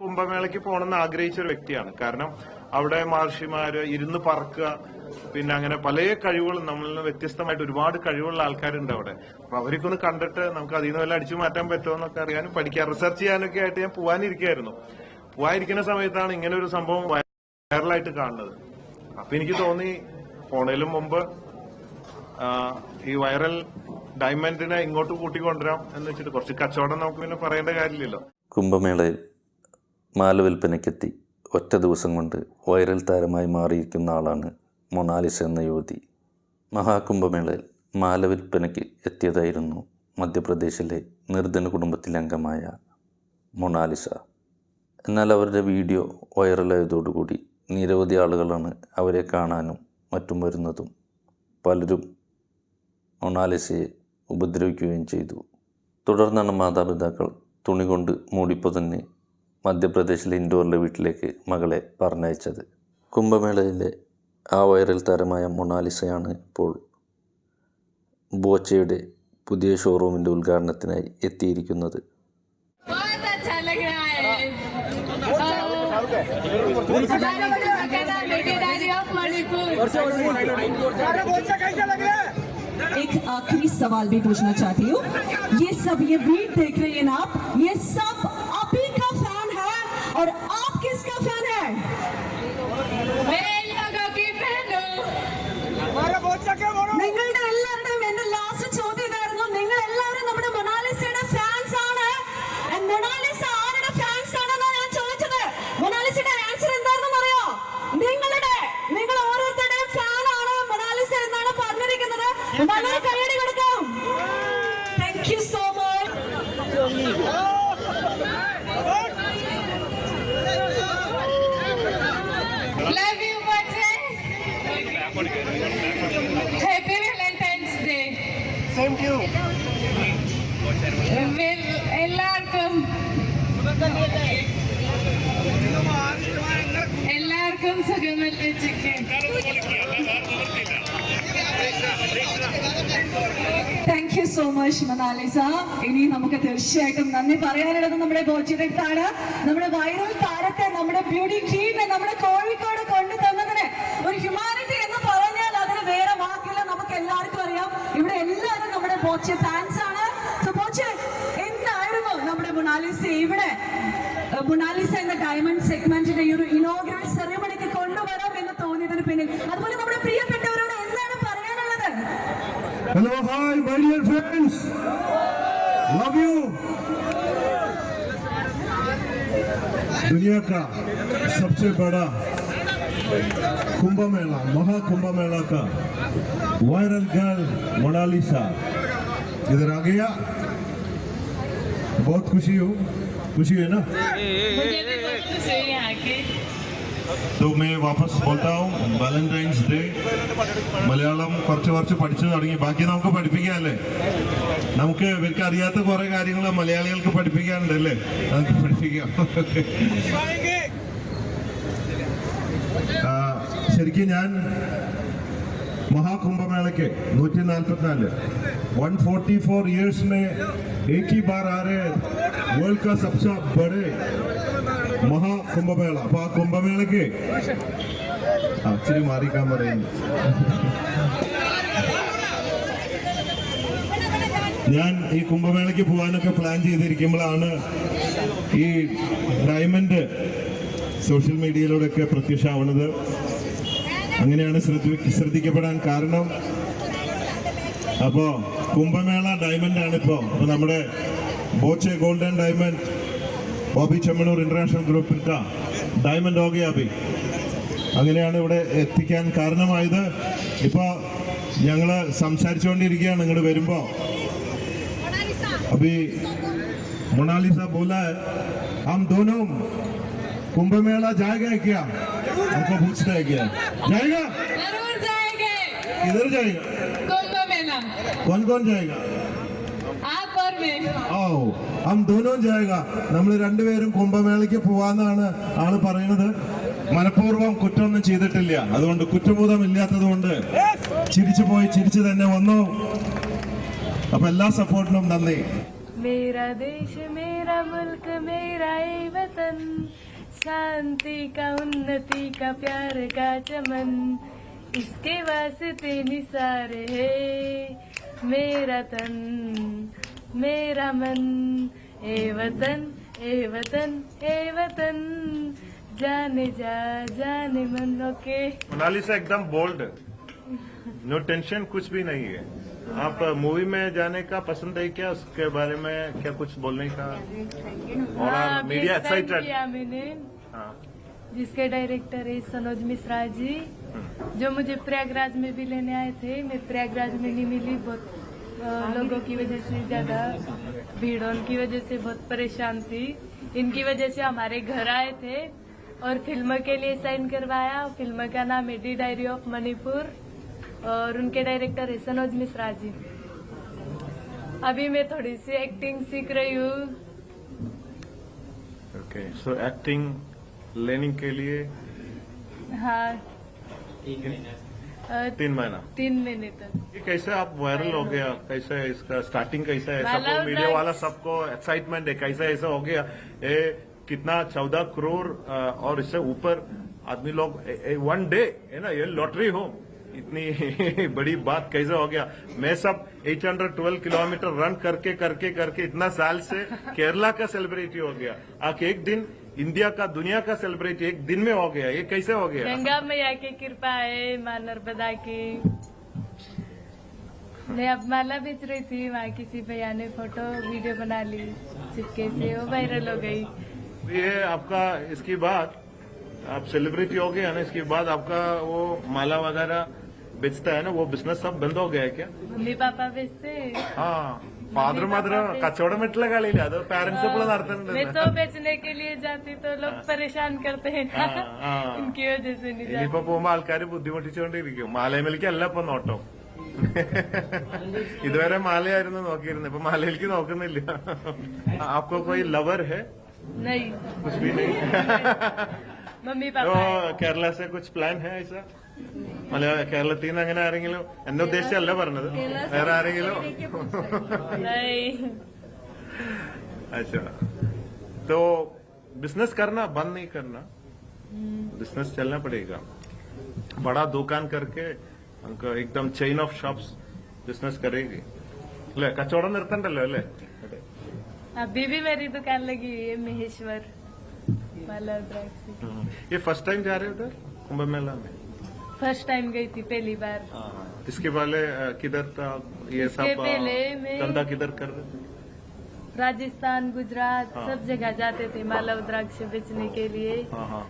കുംഭമേളയ്ക്ക് പോകണമെന്ന് ആഗ്രഹിച്ച ഒരു വ്യക്തിയാണ്. കാരണം അവിടെ മഹർഷിമാര് ഇരുന്ന് പറക്കുക പിന്നെ അങ്ങനെ പല കഴിവുകളും നമ്മളിൽ നിന്ന് വ്യത്യസ്തമായിട്ട് ഒരുപാട് കഴിവുള്ള ആൾക്കാരുണ്ട് അവിടെ. അപ്പൊ അവരൊക്കെ ഒന്ന് കണ്ടിട്ട് നമുക്ക് അതിൽ നിന്ന് വല്ല അടിച്ചു മാറ്റാൻ പറ്റുമോ എന്നൊക്കെ അറിയാനും പഠിക്കാൻ റിസർച്ച് ചെയ്യാനൊക്കെ ആയിട്ട് ഞാൻ പോവാനിരിക്കായിരുന്നു. പോവാനിരിക്കുന്ന സമയത്താണ് ഇങ്ങനെ ഒരു സംഭവം വൈറലായിട്ട് കാണുന്നത്. അപ്പൊ എനിക്ക് തോന്നി പോണേലും മുമ്പ് ഈ വൈറൽ ഡയമണ്ടിനെ ഇങ്ങോട്ട് കൂട്ടിക്കൊണ്ടുവരാം എന്ന് വെച്ചിട്ട് കുറച്ച് കച്ചവടം നമുക്ക് പിന്നെ പറയേണ്ട കാര്യമില്ലല്ലോ. കുംഭമേളയിൽ മാല വിൽപ്പനയ്ക്കെത്തി ഒറ്റ ദിവസം കൊണ്ട് വൈറൽ താരമായി മാറിയിരിക്കുന്ന ആളാണ് മൊണാലിസ എന്ന യുവതി. മഹാകുംഭമേളയിൽ മാല വിൽപ്പനയ്ക്ക് എത്തിയതായിരുന്നു മധ്യപ്രദേശിലെ നിർധന കുടുംബത്തിലെ അംഗമായ മൊണാലിസ. എന്നാൽ അവരുടെ വീഡിയോ വൈറലായതോടുകൂടി നിരവധി ആളുകളാണ് അവരെ കാണാനും മറ്റും വരുന്നതും പലരും മൊണാലിസയെ ഉപദ്രവിക്കുകയും ചെയ്തു. തുടർന്നാണ് മാതാപിതാക്കൾ തുണി കൊണ്ട് മൂടിപ്പൊതഞ്ഞ് മധ്യപ്രദേശിലെ ഇൻഡോറിലെ വീട്ടിലേക്ക് മകളെ പറഞ്ഞയച്ചത് കുംഭമേളയിലെ ആ വൈറൽ താരമായ മൊണാലിസയാണ് ഇപ്പോൾ ബോച്ചയുടെ പുതിയ ഷോറൂമിൻ്റെ ഉദ്ഘാടനത്തിനായി എത്തിയിരിക്കുന്നത് बहुत अच्छा लग रहा है बेटीदारी ऑफ मणिपुर एक आखिरी सवाल भी पूछना चाहती हूँ ये सब ये बीट देख रहे हैं ना आप ये सब आप ही का फैन है और आपके സുഖമല്ലേ chicken thank you so much Monalisa ഇനി നമുക്ക് തീർച്ചയായിട്ടും നന്ദി പറയാനുള്ളത് നമ്മുടെ ബോച്ചിരത്താണ് നമ്മുടെ വൈറൽ താരത്തെ നമ്മുടെ ബ്യൂട്ടി ക്വീനെ നമ്മുടെ കോഴിക്കോട് കൊണ്ടു തന്നതിന് ഒരു ഹ്യൂമാനിറ്റി എന്ന് പറഞ്ഞാൽ അതിന് വേറെ വാക്കില്ല. നമുക്ക് എല്ലാവർക്കും അറിയാം. ഇവിടെ എല്ലാവരും നമ്മുടെ ബോച്ചെ ഫാൻസ് ആണ്. എന്തായിരുന്നു നമ്മുടെ മുണാലിസ ഇവിടെ? മുണാലിസ എന്ന ഡയമണ്ട് സെഗ്മെന്റിന്റെ ഈ ഒരു ഇനോഗ്രൽ എന്ന് തോന്നിയതിന് പിന്നിൽ അതുപോലെ നമ്മുടെ പ്രിയപ്പെട്ടവരോട് എന്താണ് പറയാനുള്ളത് Hello, hi, my dear friends. Love you. दुनिया का सबसे बड़ा कुंभ मेला महाकुंभ मेला का वायरल गर्ल मोनालिसा इधर आ गया बहुत खुशी हूँ खुशी है ना मुझे भी बहुत खुशी है यहाँ की तो मैं वापस बोलता हूँ വാലന്റൈൻസ് ഡേ മലയാളം കുറച്ച് കുറച്ച് പഠിച്ചു തുടങ്ങി ബാക്കി നമുക്ക് പഠിപ്പിക്കാമല്ലേ നമുക്ക് ഇവർക്ക് അറിയാത്ത കുറെ കാര്യങ്ങൾ മലയാളികൾക്ക് പഠിപ്പിക്കാനുണ്ടല്ലേ നമുക്ക് പഠിപ്പിക്കാം ആ, ശരിക്കും ഞാൻ महाकुंभमेले നൂറ്റി നാൽപ്പത്തിനാല് वन फोर्टी फोर ईयर्स में एक ही बार आ रहे वर्ल्ड का सबसे बड़े മഹാകുംഭമേള അപ്പൊ ആ കുംഭമേളക്ക് ആ ഇച്ചിരി മാറിക്കാൻ പറയുന്നു. ഞാൻ ഈ കുംഭമേളയ്ക്ക് പോകാനൊക്കെ പ്ലാൻ ചെയ്തിരിക്കുമ്പോഴാണ് ഈ ഡയമണ്ട് സോഷ്യൽ മീഡിയയിലൂടെയൊക്കെ പ്രത്യക്ഷമാവുന്നത്. അങ്ങനെയാണ് ശ്രദ്ധ ശ്രദ്ധിക്കപ്പെടാൻ കാരണം. അപ്പോ കുംഭമേള ഡയമണ്ട് ആണ് ഇപ്പോ അപ്പൊ നമ്മുടെ Boche golden diamond Bobby Chemmanur international ഗ്രൂപ്പിന്റെ ഡയമണ്ട് ഹോ ഗയാ അഭി അങ്ങനെയാണ് ഇവിടെ എത്തിക്കാൻ കാരണമായത് ഇപ്പൊ ഞങ്ങള് സംസാരിച്ചുകൊണ്ടിരിക്കുകയാണ് ഇങ്ങോട്ട് വരുമ്പോ अभी मोनालिसा बोला है हम दोनों कुंभ मेला जाएगा क्या हमको पूछता है क्या जाएगा जरूर जाएंगे किधर जाएगा कुंभ मेला कौन कौन जाएगा आप और मैं ഓ ഹം ദോനോ ജായക നമ്മൾ രണ്ടുപേരും കുംഭമേളയ്ക്ക് പോവാന്നാണ് ആള് പറയുന്നത് മനഃപൂർവ്വം കുറ്റമൊന്നും ചെയ്തിട്ടില്ല അതുകൊണ്ട് കുറ്റബോധം ഇല്ലാത്തത് കൊണ്ട് ചിരിച്ചു പോയി ചിരിച്ചു തന്നെ വന്നു അപ്പൊ എല്ലാ സപ്പോർട്ടിനും നന്ദി मेरा देश मेरा मुल्क मेरा ये वतन शांति का उन्नति का प्यार का चमन इसके वास्ते निसार है मेरा तन मेरा मन ए वतन ए वतन ए वतन। जाने जा जाने मन ओके मोनालिसा एकदम बोल्ड नो टेंशन कुछ भी नहीं है। आप मूवी में जाने का पसंद है क्या? उसके बारे में क्या कुछ बोलने का? हाँ, और मीडिया sign एक्साइटेड किया मैंने? हाँ। जिसके डायरेक्टर है सनोज मिश्रा जी जो मुझे प्रयागराज में भी लेने आए थे। मैं प्रयागराज में नहीं मिली बहुत लोगों की वजह से ज़्यादा भीड़ उनकी वजह से बहुत परेशान थी। इनकी वजह से हमारे घर आए थे और फ़िल्म के लिए साइन करवाया। फ़िल्म का नाम है डी डायरी ऑफ़ मणिपुर और उनके डायरेक्टर है सनोज मिश्रा जी। अभी मैं थोड़ी सी एक्टिंग सीख रही हूँ। ओके सो एक्टिंग लेने के लिए हाँ। तीन महीना। तीन महीने तक। ये कैसे आप वायरल हो गया? कैसे इसका स्टार्टिंग कैसे है? सबको मीडिया वाला सबको एक्साइटमेंट है। कैसे ऐसा हो गया? ये कितना चौदह करोड़ और इससे ऊपर आदमी लोग वन डे है ना ये लॉटरी हो। इतनी बड़ी बात कैसे हो गया? मैं सब 812 किलोमीटर रन करके करके करके इतना साल से केरला का सेलिब्रिटी हो गया। आके एक दिन इंडिया का दुनिया का सेलिब्रिटी एक दिन में हो गया ये कैसे हो गया? गंगा मैया की कृपा है माँ नर्मदा की। मैं अब माला बेच रही थी वहाँ किसी भैया ने फ़ोटो वीडियो बना ली चिपके से वो वायरल हो गई। ये आपका इसके बाद आप सेलिब्रिटी हो गया ना? इसके बाद आपका वो माला वगैरह बेचता है ना वो बिज़नेस सब बंद हो गया है क्या? मम्मी पापा बेचते हाँ। ഫാദർ മദർ കച്ചവടം വീട്ടിലെ കളിയില്ല അത് പാരന്റ്സ് എപ്പോഴും मैं നടത്തുന്നുണ്ട് तो बेचने के लिए जाती तो लोग परेशान करते हैं ना हाँ, हाँ। इनकी वजह से नहीं ഇനിയിപ്പോ പോകുമ്പോ ആൾക്കാർ ബുദ്ധിമുട്ടിച്ചുകൊണ്ടിരിക്കും മാലയമേലിക്കല്ല ഇപ്പൊ നോട്ടം ഇതുവരെ മാലയായിരുന്നു നോക്കിയിരുന്നത് ഇപ്പൊ മാലയിലേക്ക് നോക്കുന്നില്ല आपको कोई लवर है जाती नहीं कुछ भी नहीं मम्मी तो पापा है। കേരള से कुछ പ്ലാൻ है ऐसा മലയാള കേരളത്തിൽ നിന്ന് അങ്ങനെ ആരെങ്കിലും എന്നെ ഉദ്ദേശിച്ചല്ല പറഞ്ഞത് വേറെ ആരെങ്കിലും नहीं अच्छा तो बिजनेस करना बंद नहीं करना बिजनेस चलना पड़ेगा बड़ा दुकान करके നമുക്ക് एकदम ചെയിൻ ഓഫ് ഷോപ്സ് ബിസിനസ് करेगी അല്ലെ കച്ചവടം നിർത്തണ്ടല്ലോ അല്ലേ अभी भी मेरी दुकान लगी हुई है महेश्वर माला द्राक्षी ये फर्स्ट टाइम जा रहे हो उधर कुंभ मेला में फ़र्स्ट टाइम गई थी पहली बार। इसके पहले किधर था? ये सब पहले मैं- धंधा किधर कर रहे थे? राजस्थान गुजरात हाँ। सब जगह जाते थे मालव द्राक्ष बेचने के लिए। हाँ हाँ।